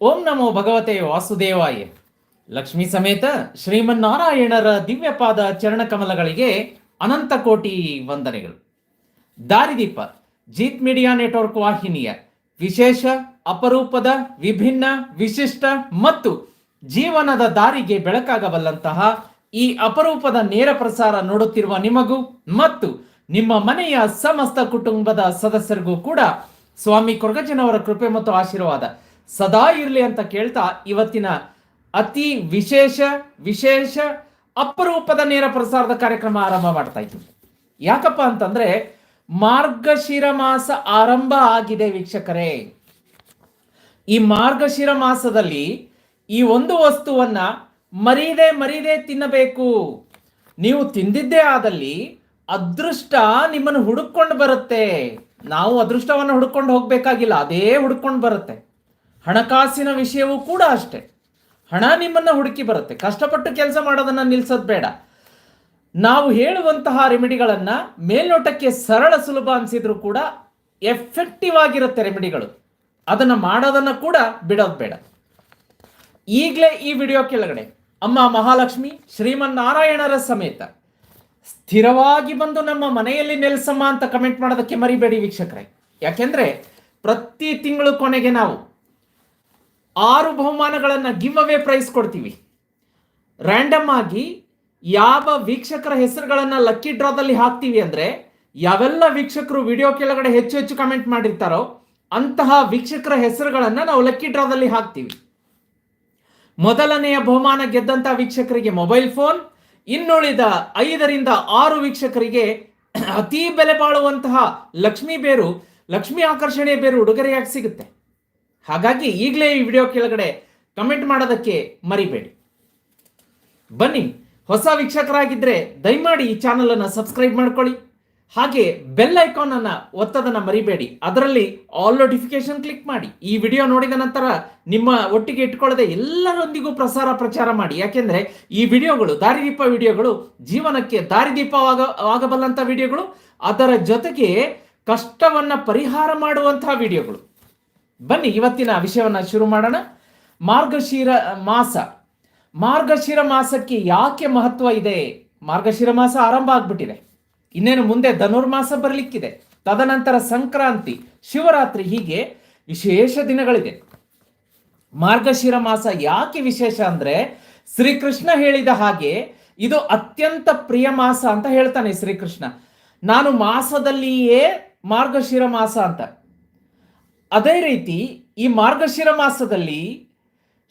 ಓಂ ನಮೋ ಭಗವತೆ ವಾಸುದೇವಾಯ. ಲಕ್ಷ್ಮೀ ಸಮೇತ ಶ್ರೀಮನ್ನಾರಾಯಣರ ದಿವ್ಯಪಾದ ಚರಣಕಮಲಗಳಿಗೆ ಅನಂತ ಕೋಟಿ ವಂದನೆಗಳು. ದಾರಿದೀಪ, ಜೀತ್ ಮೀಡಿಯಾ ನೆಟ್ವರ್ಕ್ ವಾಹಿನಿಯ ವಿಶೇಷ, ಅಪರೂಪದ, ವಿಭಿನ್ನ, ವಿಶಿಷ್ಟ ಮತ್ತು ಜೀವನದ ದಾರಿಗೆ ಬೆಳಕಾಗಬಲ್ಲಂತಹ ಈ ಅಪರೂಪದ ನೇರ ಪ್ರಸಾರ ನೋಡುತ್ತಿರುವ ನಿಮಗೂ ಮತ್ತು ನಿಮ್ಮ ಮನೆಯ ಸಮಸ್ತ ಕುಟುಂಬದ ಸದಸ್ಯರಿಗೂ ಕೂಡ ಸ್ವಾಮಿ ಕೊರಗಜ್ಜನವರ ಕೃಪೆ ಮತ್ತು ಆಶೀರ್ವಾದ. ಸದಾ ಇರಲಿ ಅಂತ ಕೇಳ್ತಾ ಇವತ್ತಿನ ಅತಿ ವಿಶೇಷ ವಿಶೇಷ ಅಪರೂಪದ ನೇರ ಪ್ರಸಾರದ ಕಾರ್ಯಕ್ರಮ ಆರಂಭ ಮಾಡ್ತಾ ಇದ್ದೀವಿ. ಯಾಕಪ್ಪ ಅಂತಂದ್ರೆ ಮಾರ್ಗಶಿರ ಮಾಸ ಆರಂಭ ಆಗಿದೆ ವೀಕ್ಷಕರೇ. ಈ ಮಾರ್ಗಶಿರ ಮಾಸದಲ್ಲಿ ಈ ಒಂದು ವಸ್ತುವನ್ನ ಮರೀದೆ ಮರೀದೆ ತಿನ್ನಬೇಕು. ನೀವು ತಿಂದಿದ್ದೇ ಆದಲ್ಲಿ ಅದೃಷ್ಟ ನಿಮ್ಮನ್ನು ಹುಡುಕೊಂಡು ಬರುತ್ತೆ. ನಾವು ಅದೃಷ್ಟವನ್ನು ಹುಡುಕೊಂಡು ಹೋಗ್ಬೇಕಾಗಿಲ್ಲ, ಅದೇ ಹುಡುಕೊಂಡು ಬರುತ್ತೆ. ಹಣಕಾಸಿನ ವಿಷಯವೂ ಕೂಡ ಅಷ್ಟೇ. ಹಣ ನಿಮ್ಮನ್ನು ಹುಡುಕಿ ಬರುತ್ತೆ. ಕಷ್ಟಪಟ್ಟು ಕೆಲಸ ಮಾಡೋದನ್ನು ನಿಲ್ಸೋದು ಬೇಡ. ನಾವು ಹೇಳುವಂತಹ ರೆಮಿಡಿಗಳನ್ನು ಮೇಲ್ನೋಟಕ್ಕೆ ಸರಳ ಸುಲಭ ಅನಿಸಿದ್ರು ಕೂಡ ಎಫೆಕ್ಟಿವ್ ಆಗಿರುತ್ತೆ ರೆಮಿಡಿಗಳು. ಅದನ್ನು ಮಾಡೋದನ್ನು ಕೂಡ ಬಿಡೋದು ಬೇಡ. ಈಗಲೇ ಈ ವಿಡಿಯೋ ಕೆಳಗಡೆ ಅಮ್ಮ ಮಹಾಲಕ್ಷ್ಮಿ ಶ್ರೀಮನ್ನಾರಾಯಣರ ಸಮೇತ ಸ್ಥಿರವಾಗಿ ಬಂದು ನಮ್ಮ ಮನೆಯಲ್ಲಿ ನೆಲೆಸಮ್ಮ ಅಂತ ಕಮೆಂಟ್ ಮಾಡೋದಕ್ಕೆ ಮರಿಬೇಡಿ ವೀಕ್ಷಕರೇ. ಯಾಕೆಂದ್ರೆ ಪ್ರತಿ ತಿಂಗಳು ಕೊನೆಗೆ ನಾವು ಆರು ಬಹುಮಾನಗಳನ್ನು ಗಿವ್ ಅವೇ ಪ್ರೈಸ್ ಕೊಡ್ತೀವಿ. ರ್ಯಾಂಡಮ್ ಆಗಿ ಯಾವ ವೀಕ್ಷಕರ ಹೆಸರುಗಳನ್ನು ಲಕ್ಕಿ ಡ್ರಾದಲ್ಲಿ ಹಾಕ್ತೀವಿ ಅಂದರೆ ಯಾವೆಲ್ಲ ವೀಕ್ಷಕರು ವಿಡಿಯೋ ಕೆಳಗಡೆ ಹೆಚ್ಚು ಹೆಚ್ಚು ಕಮೆಂಟ್ ಮಾಡಿರ್ತಾರೋ ಅಂತಹ ವೀಕ್ಷಕರ ಹೆಸರುಗಳನ್ನು ನಾವು ಲಕ್ಕಿ ಡ್ರಾದಲ್ಲಿ ಹಾಕ್ತೀವಿ. ಮೊದಲನೆಯ ಬಹುಮಾನ ಗೆದ್ದಂಥ ವೀಕ್ಷಕರಿಗೆ ಮೊಬೈಲ್ ಫೋನ್ ಇನ್ನುಳಿದ ಐದರಿಂದ ಆರು ವೀಕ್ಷಕರಿಗೆ ಅತಿ ಬೆಲೆ ಬಾಳುವಂತಹ ಲಕ್ಷ್ಮೀ ಬೇರು, ಲಕ್ಷ್ಮಿ ಆಕರ್ಷಣೆ ಬೇರು ಉಡುಗೊರೆಯಾಗಿ ಸಿಗುತ್ತೆ. ಹಾಗಾಗಿ ಈಗಲೇ ಈ ವಿಡಿಯೋ ಕೆಳಗಡೆ ಕಮೆಂಟ್ ಮಾಡೋದಕ್ಕೆ ಮರಿಬೇಡಿ. ಬನ್ನಿ, ಹೊಸ ವೀಕ್ಷಕರಾಗಿದ್ದರೆ ದಯಮಾಡಿ ಈ ಚಾನಲನ್ನು ಸಬ್ಸ್ಕ್ರೈಬ್ ಮಾಡ್ಕೊಳ್ಳಿ. ಹಾಗೆ ಬೆಲ್ ಐಕಾನ್ ಅನ್ನು ಒತ್ತದನ್ನ ಮರಿಬೇಡಿ. ಅದರಲ್ಲಿ ಆಲ್ ನೋಟಿಫಿಕೇಶನ್ ಕ್ಲಿಕ್ ಮಾಡಿ. ಈ ವಿಡಿಯೋ ನೋಡಿದ ನಂತರ ನಿಮ್ಮ ಒಟ್ಟಿಗೆ ಇಟ್ಕೊಳ್ಳದೆ ಎಲ್ಲರೊಂದಿಗೂ ಪ್ರಸಾರ ಪ್ರಚಾರ ಮಾಡಿ. ಯಾಕೆಂದ್ರೆ ಈ ವಿಡಿಯೋಗಳು, ದಾರಿದೀಪ ವಿಡಿಯೋಗಳು ಜೀವನಕ್ಕೆ ದಾರಿದೀಪವಾಗ ಆಗಬಲ್ಲಂಥ ವಿಡಿಯೋಗಳು. ಅದರ ಜೊತೆಗೆ ಕಷ್ಟವನ್ನ ಪರಿಹಾರ ಮಾಡುವಂತಹ ವಿಡಿಯೋಗಳು. ಬನ್ನಿ, ಇವತ್ತಿನ ವಿಷಯವನ್ನು ಶುರು ಮಾಡೋಣ. ಮಾರ್ಗಶಿರ ಮಾಸ. ಮಾರ್ಗಶಿರ ಮಾಸಕ್ಕೆ ಯಾಕೆ ಮಹತ್ವ ಇದೆ? ಮಾರ್ಗಶಿರ ಮಾಸ ಆರಂಭ ಆಗ್ಬಿಟ್ಟಿದೆ. ಇನ್ನೇನು ಮುಂದೆ ಧನುರ್ಮಾಸ ಬರಲಿಕ್ಕಿದೆ. ತದನಂತರ ಸಂಕ್ರಾಂತಿ, ಶಿವರಾತ್ರಿ ಹೀಗೆ ವಿಶೇಷ ದಿನಗಳಿದೆ. ಮಾರ್ಗಶಿರ ಮಾಸ ಯಾಕೆ ವಿಶೇಷ ಅಂದ್ರೆ, ಶ್ರೀಕೃಷ್ಣ ಹೇಳಿದ ಹಾಗೆ ಇದು ಅತ್ಯಂತ ಪ್ರಿಯ ಮಾಸ ಅಂತ ಹೇಳ್ತಾನೆ ಶ್ರೀಕೃಷ್ಣ. ನಾನು ಮಾಸದಲ್ಲಿಯೇ ಮಾರ್ಗಶಿರ ಮಾಸ ಅಂತ. ಅದೇ ರೀತಿ ಈ ಮಾರ್ಗಶಿರ ಮಾಸದಲ್ಲಿ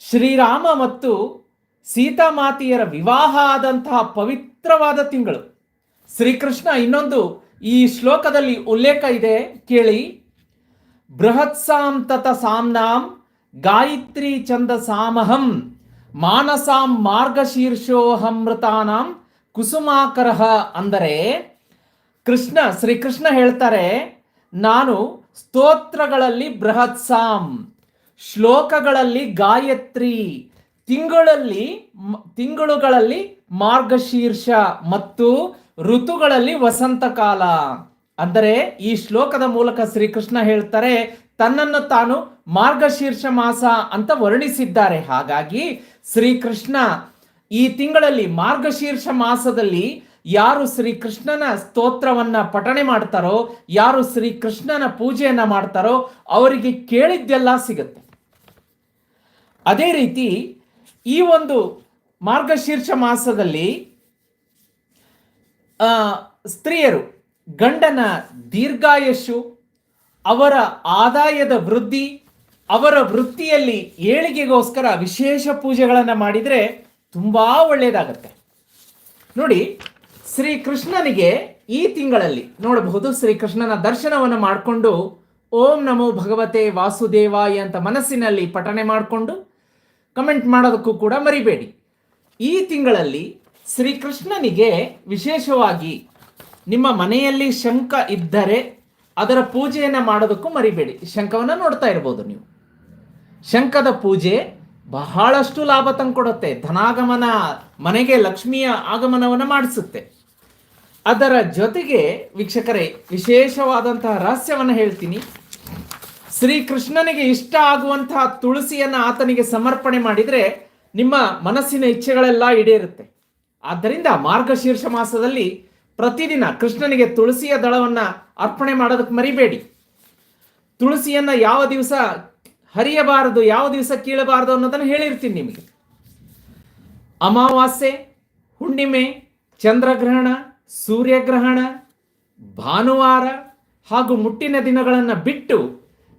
ಶ್ರೀರಾಮ ಮತ್ತು ಸೀತಾಮಾತೆಯರ ವಿವಾಹ ಆದಂತಹ ಪವಿತ್ರವಾದ ತಿಂಗಳು. ಶ್ರೀಕೃಷ್ಣ ಇನ್ನೊಂದು ಈ ಶ್ಲೋಕದಲ್ಲಿ ಉಲ್ಲೇಖ ಇದೆ. ಕೇಳಿ. ಬೃಹತ್ಸಾಂ ತತ ಸಾಮ್ನಾಂ ಗಾಯತ್ರಿ ಚಂದ ಸಾಮಹಂ ಮಾನಸಾಂ ಮಾರ್ಗಶೀರ್ಷೋಹಮೃತಾನಾಂ ಕುಸುಮಾಕರಹ ಅಂದರೆ ಕೃಷ್ಣ ಶ್ರೀಕೃಷ್ಣ ಹೇಳ್ತಾರೆ ನಾನು ಸ್ತೋತ್ರಗಳಲ್ಲಿ ಬೃಹತ್ಸಾಂ ಶ್ಲೋಕಗಳಲ್ಲಿ ಗಾಯತ್ರಿ, ತಿಂಗಳಲ್ಲಿ ತಿಂಗಳುಗಳಲ್ಲಿ ಮಾರ್ಗಶೀರ್ಷ ಮತ್ತು ಋತುಗಳಲ್ಲಿ ವಸಂತ ಕಾಲ ಅಂದರೆ ಈ ಶ್ಲೋಕದ ಮೂಲಕ ಶ್ರೀಕೃಷ್ಣ ಹೇಳ್ತಾರೆ, ತನ್ನನ್ನು ತಾನು ಮಾರ್ಗಶೀರ್ಷ ಮಾಸ ಅಂತ ವರ್ಣಿಸಿದ್ದಾರೆ. ಹಾಗಾಗಿ ಶ್ರೀಕೃಷ್ಣ ಈ ತಿಂಗಳಲ್ಲಿ ಮಾರ್ಗಶೀರ್ಷ ಮಾಸದಲ್ಲಿ ಯಾರು ಶ್ರೀಕೃಷ್ಣನ ಸ್ತೋತ್ರವನ್ನ ಪಠಣೆ ಮಾಡ್ತಾರೋ, ಯಾರು ಶ್ರೀಕೃಷ್ಣನ ಪೂಜೆಯನ್ನ ಮಾಡ್ತಾರೋ, ಅವರಿಗೆ ಕೇಳಿದ್ದೆಲ್ಲ ಸಿಗುತ್ತೆ. ಅದೇ ರೀತಿ ಈ ಒಂದು ಮಾರ್ಗಶೀರ್ಷ ಮಾಸದಲ್ಲಿ ಸ್ತ್ರೀಯರು ಗಂಡನ ದೀರ್ಘಾಯಸ್ಸು, ಅವರ ಆದಾಯದ ವೃದ್ಧಿ, ಅವರ ವೃತ್ತಿಯಲ್ಲಿ ಏಳಿಗೆಗೋಸ್ಕರ ವಿಶೇಷ ಪೂಜೆಗಳನ್ನು ಮಾಡಿದರೆ ತುಂಬ ಒಳ್ಳೆಯದಾಗತ್ತೆ ನೋಡಿ ಶ್ರೀಕೃಷ್ಣನಿಗೆ ಈ ತಿಂಗಳಲ್ಲಿ ನೋಡಬಹುದು ಶ್ರೀಕೃಷ್ಣನ ದರ್ಶನವನ್ನು ಮಾಡಿಕೊಂಡು ಓಂ ನಮೋ ಭಗವತೆ ವಾಸುದೇವಾಯ ಅಂತ ಮನಸ್ಸಿನಲ್ಲಿ ಪಠನೆ ಮಾಡಿಕೊಂಡು ಕಮೆಂಟ್ ಮಾಡೋದಕ್ಕೂ ಕೂಡ ಮರಿಬೇಡಿ. ಈ ತಿಂಗಳಲ್ಲಿ ಶ್ರೀಕೃಷ್ಣನಿಗೆ ವಿಶೇಷವಾಗಿ ನಿಮ್ಮ ಮನೆಯಲ್ಲಿ ಶಂಖ ಇದ್ದರೆ ಅದರ ಪೂಜೆಯನ್ನು ಮಾಡೋದಕ್ಕೂ ಮರಿಬೇಡಿ. ಶಂಖವನ್ನು ನೋಡ್ತಾ ಇರ್ಬೋದು ನೀವು. ಶಂಖದ ಪೂಜೆ ಬಹಳಷ್ಟು ಲಾಭ ತಂದ್ಕೊಡುತ್ತೆ. ಧನಾಗಮನ ಮನೆಗೆ ಲಕ್ಷ್ಮಿಯ ಆಗಮನವನ್ನು ಮಾಡಿಸುತ್ತೆ. ಅದರ ಜೊತೆಗೆ ವೀಕ್ಷಕರೇ, ವಿಶೇಷವಾದಂತಹ ರಹಸ್ಯವನ್ನು ಹೇಳ್ತೀನಿ. ಶ್ರೀಕೃಷ್ಣನಿಗೆ ಇಷ್ಟ ಆಗುವಂತಹ ತುಳಸಿಯನ್ನು ಆತನಿಗೆ ಸಮರ್ಪಣೆ ಮಾಡಿದರೆ ನಿಮ್ಮ ಮನಸ್ಸಿನ ಇಚ್ಛೆಗಳೆಲ್ಲ ಈಡೇರುತ್ತೆ. ಆದ್ದರಿಂದ ಮಾರ್ಗಶೀರ್ಷ ಮಾಸದಲ್ಲಿ ಪ್ರತಿದಿನ ಕೃಷ್ಣನಿಗೆ ತುಳಸಿಯ ದಳವನ್ನು ಅರ್ಪಣೆ ಮಾಡೋದಕ್ಕೆ ಮರಿಬೇಡಿ. ತುಳಸಿಯನ್ನ ಯಾವ ದಿವಸ ಹರಿಯಬಾರದು, ಯಾವ ದಿವಸ ಕೀಳಬಾರದು ಅನ್ನೋದನ್ನು ಹೇಳಿರ್ತೀನಿ ನಿಮಗೆ. ಅಮಾವಾಸ್ಯೆ, ಹುಣ್ಣಿಮೆ, ಚಂದ್ರಗ್ರಹಣ ಸೂರ್ಯಗ್ರಹಣ, ಭಾನುವಾರ ಹಾಗೂ ಮುಟ್ಟಿನ ದಿನಗಳನ್ನು ಬಿಟ್ಟು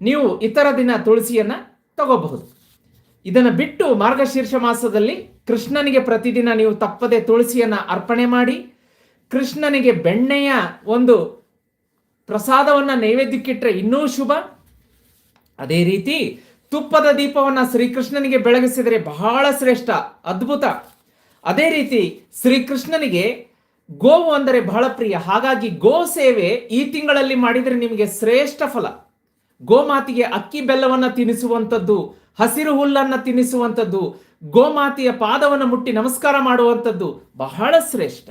ನೀವು ಇತರ ದಿನ ತುಳಸಿಯನ್ನು ತಗೋಬಹುದು. ಇದನ್ನು ಬಿಟ್ಟು ಮಾರ್ಗಶೀರ್ಷ ಮಾಸದಲ್ಲಿ ಕೃಷ್ಣನಿಗೆ ಪ್ರತಿದಿನ ನೀವು ತಪ್ಪದೆ ತುಳಸಿಯನ್ನು ಅರ್ಪಣೆ ಮಾಡಿ, ಕೃಷ್ಣನಿಗೆ ಬೆಣ್ಣೆಯ ಒಂದು ಪ್ರಸಾದವನ್ನು ನೈವೇದ್ಯಕ್ಕಿಟ್ಟರೆ ಇನ್ನೂ ಶುಭ. ಅದೇ ರೀತಿ ತುಪ್ಪದ ದೀಪವನ್ನು ಶ್ರೀಕೃಷ್ಣನಿಗೆ ಬೆಳಗಿಸಿದರೆ ಬಹಳ ಶ್ರೇಷ್ಠ, ಅದ್ಭುತ. ಅದೇ ರೀತಿ ಶ್ರೀಕೃಷ್ಣನಿಗೆ ಗೋವು ಅಂದರೆ ಬಹಳ ಪ್ರಿಯ. ಹಾಗಾಗಿ ಗೋ ಸೇವೆ ಈ ತಿಂಗಳಲ್ಲಿ ಮಾಡಿದರೆ ನಿಮಗೆ ಶ್ರೇಷ್ಠ ಫಲ. ಗೋಮಾತಿಗೆ ಅಕ್ಕಿ ಬೆಲ್ಲವನ್ನು ತಿನ್ನಿಸುವಂಥದ್ದು ಹಸಿರು ಹುಲ್ಲನ್ನು ತಿನ್ನಿಸುವಂಥದ್ದು ಗೋಮಾತೆಯ ಪಾದವನ್ನು ಮುಟ್ಟಿ ನಮಸ್ಕಾರ ಮಾಡುವಂಥದ್ದು ಬಹಳ ಶ್ರೇಷ್ಠ.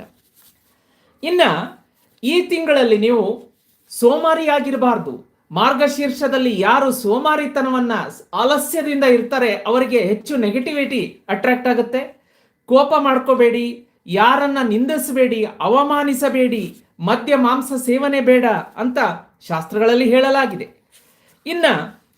ಇನ್ನ ಈ ತಿಂಗಳಲ್ಲಿ ನೀವು ಸೋಮಾರಿಯಾಗಿರಬಾರ್ದು ಮಾರ್ಗಶೀರ್ಷದಲ್ಲಿ ಯಾರು ಸೋಮಾರಿತನವನ್ನ ಆಲಸ್ಯದಿಂದ ಇರ್ತಾರೆ, ಅವರಿಗೆ ಹೆಚ್ಚು ನೆಗೆಟಿವಿಟಿ ಅಟ್ರಾಕ್ಟ್ ಆಗುತ್ತೆ. ಕೋಪ ಮಾಡ್ಕೋಬೇಡಿ ಯಾರನ್ನ ನಿಂದಿಸಬೇಡಿ, ಅವಮಾನಿಸಬೇಡಿ, ಮದ್ಯ, ಮಾಂಸ ಸೇವನೆ ಬೇಡ ಅಂತ ಶಾಸ್ತ್ರಗಳಲ್ಲಿ ಹೇಳಲಾಗಿದೆ. ಇನ್ನ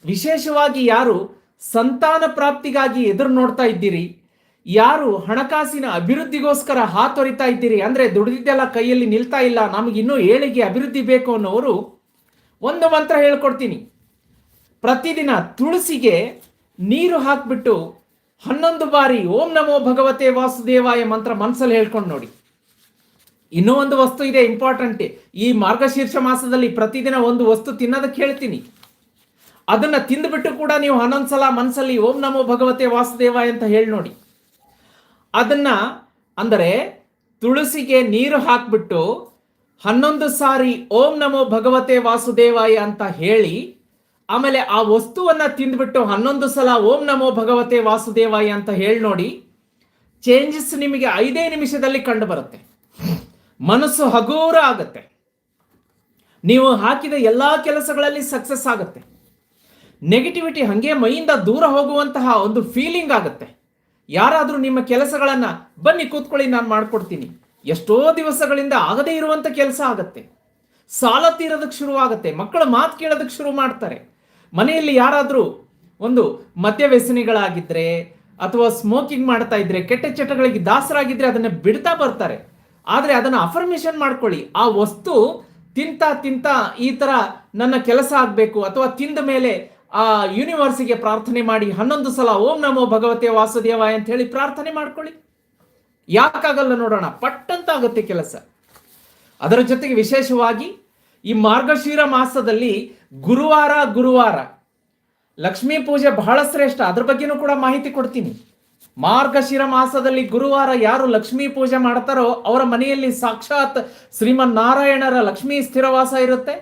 ವಿಶೇಷವಾಗಿ ಯಾರು ಸಂತಾನ ಪ್ರಾಪ್ತಿಗಾಗಿ ಎದುರು ನೋಡ್ತಾ ಇದ್ದೀರಿ? ಯಾರು ಹಣಕಾಸಿನ ಅಭಿವೃದ್ಧಿಗೋಸ್ಕರ ಹಾತೊರಿತಾ ಇದ್ದೀರಿ? ಅಂದ್ರೆ ದುಡಿದಿದ್ದೆಲ್ಲ ಕೈಯಲ್ಲಿ ನಿಲ್ತಾ ಇಲ್ಲ ನಮಗಿನ್ನೂ ಏಳಿಗೆ ಅಭಿವೃದ್ಧಿ ಬೇಕು ಅನ್ನೋರು ಒಂದು ಮಂತ್ರ ಹೇಳ್ಕೊಡ್ತೀನಿ. ಪ್ರತಿದಿನ ತುಳಸಿಗೆ ನೀರು ಹಾಕ್ಬಿಟ್ಟು ಹನ್ನೊಂದು ಬಾರಿ ಓಂ ನಮೋ ಭಗವತೆ ವಾಸುದೇವಾಯ ಮಂತ್ರ ಮನಸ್ಸಲ್ಲಿ ಹೇಳ್ಕೊಂಡು ನೋಡಿ. ಇನ್ನೂ ಒಂದು ವಸ್ತು ಇದೆ ಇಂಪಾರ್ಟೆಂಟ್ ಈ ಮಾರ್ಗಶೀರ್ಷ ಮಾಸದಲ್ಲಿ ಪ್ರತಿದಿನ ಒಂದು ವಸ್ತು ತಿನ್ನೋದಕ್ಕೆ ಹೇಳ್ತೀನಿ. ಅದನ್ನ ತಿಂದುಬಿಟ್ಟು ಕೂಡ ನೀವು ಹನ್ನೊಂದು ಸಲ ಮನಸ್ಸಲ್ಲಿ ಓಂ ನಮೋ ಭಗವತೆ ವಾಸುದೇವಾಯ ಅಂತ ಹೇಳಿ ನೋಡಿ. ಅದನ್ನ ಅಂದರೆ ತುಳಸಿಗೆ ನೀರು ಹಾಕ್ಬಿಟ್ಟು ಹನ್ನೊಂದು ಸಾರಿ ಓಂ ನಮೋ ಭಗವತೆ ವಾಸುದೇವಾಯ ಅಂತ ಹೇಳಿ ಆಮೇಲೆ ಆ ವಸ್ತುವನ್ನ ತಿಂದ್ಬಿಟ್ಟು ಹನ್ನೊಂದು ಸಲ ಓಂ ನಮೋ ಭಗವತೆ ವಾಸುದೇವಾಯ ಅಂತ ಹೇಳಿ ನೋಡಿ ಚೇಂಜಸ್ ನಿಮಗೆ ಐದೇ ನಿಮಿಷದಲ್ಲಿ ಕಂಡು ಬರುತ್ತೆ. ಮನಸ್ಸು ಹಗೂರ ಆಗುತ್ತೆ. ನೀವು ಹಾಕಿದ ಎಲ್ಲಾ ಕೆಲಸಗಳಲ್ಲಿ ಸಕ್ಸಸ್ ಆಗುತ್ತೆ. ನೆಗೆಟಿವಿಟಿ ಹಂಗೆ ಮೈಯಿಂದ ದೂರ ಹೋಗುವಂತಹ ಒಂದು ಫೀಲಿಂಗ್ ಆಗುತ್ತೆ. ಯಾರಾದರೂ ನಿಮ್ಮ ಕೆಲಸಗಳನ್ನ, ಬನ್ನಿ ಕೂತ್ಕೊಳ್ಳಿ ನಾನು ಮಾಡ್ಕೊಡ್ತೀನಿ. ಎಷ್ಟೋ ದಿವಸಗಳಿಂದ ಆಗದೇ ಇರುವಂತ ಕೆಲಸ ಆಗುತ್ತೆ. ಸಾಲ ತೀರೋದಕ್ಕೆ ಶುರು ಆಗುತ್ತೆ ಮಕ್ಕಳು ಮಾತು ಕೇಳೋದಕ್ಕೆ ಶುರು ಮಾಡ್ತಾರೆ. ಮನೆಯಲ್ಲಿ ಯಾರಾದರೂ ಒಂದು ಮದ್ಯವ್ಯಸನಿಗಳಾಗಿದ್ದರೆ ಅಥವಾ ಸ್ಮೋಕಿಂಗ್ ಮಾಡ್ತಾ ಇದ್ರೆ, ಕೆಟ್ಟ ಚಟಗಳಿಗೆ ದಾಸರಾಗಿದ್ರೆ ಅದನ್ನ ಬಿಡ್ತಾ ಬರ್ತಾರೆ. ಆದರೆ ಅದನ್ನು ಅಫರ್ಮೇಷನ್ ಮಾಡ್ಕೊಳ್ಳಿ. ಆ ವಸ್ತು ತಿಂತ ತಿಂತ ಈ ಥರ ನನ್ನ ಕೆಲಸ ಆಗಬೇಕು ಅಥವಾ ತಿಂದ ಮೇಲೆ ಆ ಯೂನಿವರ್ಸಿಗೆ ಪ್ರಾರ್ಥನೆ ಮಾಡಿ ಹನ್ನೊಂದು ಸಲ ಓಂ ನಮೋ ಭಗವತೆ ವಾಸುದೇವಾಯ ಅಂತ ಹೇಳಿ ಪ್ರಾರ್ಥನೆ ಮಾಡ್ಕೊಳ್ಳಿ. ಯಾಕಾಗಲ್ಲ ನೋಡೋಣ ಪಟ್ಟಂತ ಆಗುತ್ತೆ ಕೆಲಸ. ಅದರ ಜೊತೆಗೆ ವಿಶೇಷವಾಗಿ ಈ ಮಾರ್ಗಶೀರ ಮಾಸದಲ್ಲಿ ಗುರುವಾರ ಗುರುವಾರ ಲಕ್ಷ್ಮೀ ಪೂಜೆ ಬಹಳ ಶ್ರೇಷ್ಠ. ಅದ್ರ ಬಗ್ಗೆನೂ ಕೂಡ ಮಾಹಿತಿ ಕೊಡ್ತೀನಿ. ಮಾರ್ಗಶಿರ ಮಾಸದಲ್ಲಿ ಗುರುವಾರ ಯಾರು ಲಕ್ಷ್ಮೀ ಪೂಜೆ ಮಾಡ್ತಾರೋ ಅವರ ಮನೆಯಲ್ಲಿ ಸಾಕ್ಷಾತ್ ಶ್ರೀಮನ್ ನಾರಾಯಣರ ಲಕ್ಷ್ಮೀ ಸ್ಥಿರವಾಸ ಇರುತ್ತೆ.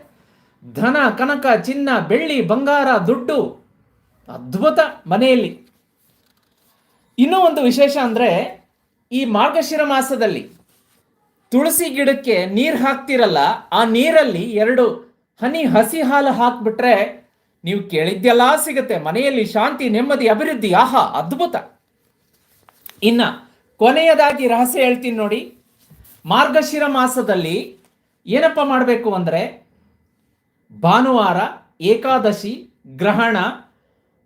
ಧನ, ಕನಕ, ಚಿನ್ನ, ಬೆಳ್ಳಿ, ಬಂಗಾರ, ದುಡ್ಡು, ಅದ್ಭುತ ಮನೆಯಲ್ಲಿ. ಇನ್ನೂ ಒಂದು ವಿಶೇಷ ಅಂದ್ರೆ ಈ ಮಾರ್ಗಶಿರ ಮಾಸದಲ್ಲಿ ತುಳಸಿ ಗಿಡಕ್ಕೆ ನೀರು ಹಾಕ್ತಿರಲ್ಲ, ಆ ನೀರಲ್ಲಿ ಎರಡು ಹನಿ ಹಸಿ ಹಾಲು ಹಾಕ್ಬಿಟ್ರೆ ನೀವು ಕೇಳಿದ್ದೆಲ್ಲ ಸಿಗುತ್ತೆ. ಮನೆಯಲ್ಲಿ ಶಾಂತಿ, ನೆಮ್ಮದಿ, ಅಭಿವೃದ್ಧಿ, ಆಹಾ, ಅದ್ಭುತ. ಇನ್ನ ಕೊನೆಯದಾಗಿ ರಹಸ್ಯ ಹೇಳ್ತೀನಿ ನೋಡಿ. ಮಾರ್ಗಶಿರ ಮಾಸದಲ್ಲಿ ಏನಪ್ಪ ಮಾಡಬೇಕು ಅಂದರೆ ಭಾನುವಾರ, ಏಕಾದಶಿ, ಗ್ರಹಣ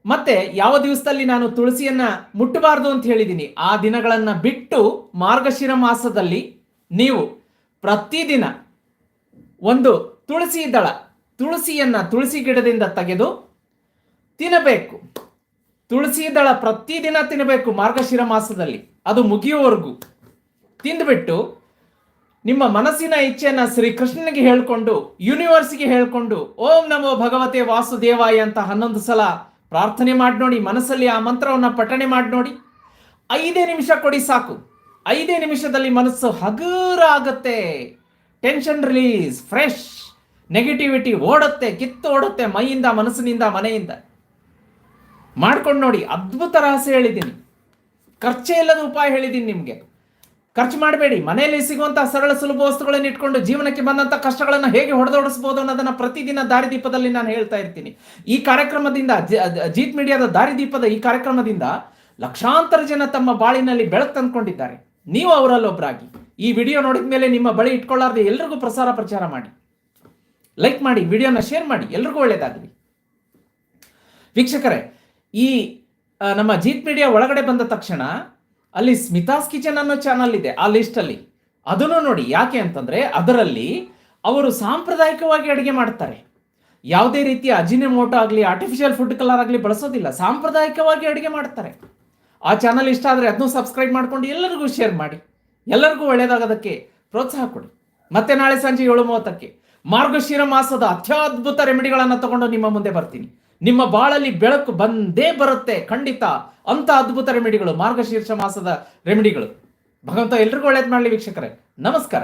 ಮತ್ತೆ ಯಾವ ದಿವಸದಲ್ಲಿ ನಾನು ತುಳಸಿಯನ್ನ ಮುಟ್ಟಬಾರ್ದು ಅಂತ ಹೇಳಿದ್ದೀನಿ ಆ ದಿನಗಳನ್ನು ಬಿಟ್ಟು ಮಾರ್ಗಶಿರ ಮಾಸದಲ್ಲಿ ನೀವು ಪ್ರತಿದಿನ ಒಂದು ತುಳಸಿ ದಳ, ತುಳಸಿಯನ್ನು ತುಳಸಿ ಗಿಡದಿಂದ ತೆಗೆದು ತಿನ್ನಬೇಕು. ತುಳಸಿ ದಳ ಪ್ರತಿದಿನ ತಿನ್ನಬೇಕು ಮಾರ್ಗಶಿರ ಮಾಸದಲ್ಲಿ. ಅದು ಮುಗಿಯುವವರೆಗೂ ತಿಂದುಬಿಟ್ಟು ನಿಮ್ಮ ಮನಸ್ಸಿನ ಇಚ್ಛೆಯನ್ನು ಶ್ರೀ ಕೃಷ್ಣನಿಗೆ ಹೇಳ್ಕೊಂಡು ಯೂನಿವರ್ಸ್ಗೆ ಹೇಳಿಕೊಂಡು, ಓಂ ನಮೋ ಭಗವತೆ ವಾಸುದೇವಾಯ ಅಂತ ಹನ್ನೊಂದು ಸಲ ಪ್ರಾರ್ಥನೆ ಮಾಡಿ ನೋಡಿ ಮನಸ್ಸಲ್ಲಿ ಆ ಮಂತ್ರವನ್ನ ಪಠಣೆ ಮಾಡಿ ನೋಡಿ ಐದೇ ನಿಮಿಷ ಕೊಡಿ ಸಾಕು. ಐದೇ ನಿಮಿಷದಲ್ಲಿ ಮನಸ್ಸು ಹಗುರ ಆಗುತ್ತೆ ಟೆನ್ಷನ್ ರಿಲೀಸ್ ಫ್ರೆಶ್ ನೆಗೆಟಿವಿಟಿ ಓಡುತ್ತೆ, ಕಿತ್ತು ಓಡುತ್ತೆ ಮೈಯಿಂದ, ಮನಸ್ಸಿನಿಂದ, ಮನೆಯಿಂದ. ಮಾಡ್ಕೊಂಡು ನೋಡಿ, ಅದ್ಭುತ ರಹಸ್ಯ ಹೇಳಿದ್ದೀನಿ. ಖರ್ಚೇ ಇಲ್ಲದ ಉಪಾಯ ಹೇಳಿದ್ದೀನಿ ನಿಮಗೆ. ಖರ್ಚು ಮಾಡಬೇಡಿ, ಮನೆಯಲ್ಲಿ ಸಿಗುವಂತಹ ಸರಳ ಸುಲಭ ವಸ್ತುಗಳನ್ನು ಇಟ್ಕೊಂಡು ಜೀವನಕ್ಕೆ ಬಂದಂತ ಕಷ್ಟಗಳನ್ನು ಹೇಗೆ ಹೊಡೆದೋಡಿಸಬಹುದು ಅನ್ನೋದನ್ನ ಪ್ರತಿದಿನ ದಾರಿದೀಪದಲ್ಲಿ ನಾನು ಹೇಳ್ತಾ ಇರ್ತೀನಿ. ಈ ಕಾರ್ಯಕ್ರಮದಿಂದ ಜೀತ್ ಮೀಡಿಯಾದ ದಾರಿದೀಪದ ಈ ಕಾರ್ಯಕ್ರಮದಿಂದ ಲಕ್ಷಾಂತರ ಜನ ತಮ್ಮ ಬಾಳಿನಲ್ಲಿ ಬೆಳಕು ತಂದ್ಕೊಂಡಿದ್ದಾರೆ. ನೀವು ಅವರಲ್ಲೊಬ್ಬರಾಗಿ ಈ ವಿಡಿಯೋ ನೋಡಿದ ಮೇಲೆ ನಿಮ್ಮ ಬಳಿ ಇಟ್ಕೊಳ್ಳಾರ್ದೆ ಎಲ್ರಿಗೂ ಪ್ರಸಾರ ಪ್ರಚಾರ ಮಾಡಿ. ಲೈಕ್ ಮಾಡಿ, ವಿಡಿಯೋನ ಶೇರ್ ಮಾಡಿ, ಎಲ್ರಿಗೂ ಒಳ್ಳೇದಾಗಲಿ. ವೀಕ್ಷಕರೇ, ಈ ನಮ್ಮ ಜೀತ್ ಮೀಡಿಯಾ ಒಳಗಡೆ ಬಂದ ತಕ್ಷಣ ಅಲ್ಲಿ ಸ್ಮಿತಾಸ್ ಕಿಚನ್ ಅನ್ನೋ ಚಾನಲ್ ಇದೆ, ಆ ಲಿಸ್ಟಲ್ಲಿ ಅದನ್ನು ನೋಡಿ, ಯಾಕೆ ಅಂತಂದ್ರೆ ಅದರಲ್ಲಿ ಅವರು ಸಾಂಪ್ರದಾಯಿಕವಾಗಿ ಅಡುಗೆ ಮಾಡ್ತಾರೆ. ಯಾವುದೇ ರೀತಿಯ ಅಜಿನಮೋಟೋ ಆಗಲಿ ಆರ್ಟಿಫಿಷಿಯಲ್ ಫುಡ್ ಕಲರ್ ಆಗಲಿ ಬಳಸೋದಿಲ್ಲ, ಸಾಂಪ್ರದಾಯಿಕವಾಗಿ ಅಡುಗೆ ಮಾಡ್ತಾರೆ. ಆ ಚಾನಲ್ ಇಷ್ಟ ಆದರೆ ಅದನ್ನು ಸಬ್ಸ್ಕ್ರೈಬ್ ಮಾಡ್ಕೊಂಡು ಎಲ್ಲರಿಗೂ ಶೇರ್ ಮಾಡಿ. ಎಲ್ಲರಿಗೂ ಒಳ್ಳೆಯದಾಗೋದಕ್ಕೆ ಪ್ರೋತ್ಸಾಹ ಕೊಡಿ. ಮತ್ತೆ ನಾಳೆ ಸಂಜೆ ಏಳು ಮೂವತ್ತಕ್ಕೆ ಮಾರ್ಗಶಿರ ಮಾಸದ ಅತ್ಯದ್ಭುತ ರೆಮಿಡಿಗಳನ್ನು ತಗೊಂಡು ನಿಮ್ಮ ಮುಂದೆ ಬರ್ತೀನಿ. ನಿಮ್ಮ ಬಾಳಲ್ಲಿ ಬೆಳಕು ಬಂದೇ ಬರುತ್ತೆ. ಖಂಡಿತ ಅಂತ ಅದ್ಭುತ ರೆಮಿಡಿಗಳು ಮಾರ್ಗಶೀರ್ಷ ಮಾಸದ ರೆಮಿಡಿಗಳು ಭಗವಂತ ಎಲ್ರಿಗೂ ಒಳ್ಳೇದು ಮಾಡಲಿ ವೀಕ್ಷಕರೇ. ನಮಸ್ಕಾರ.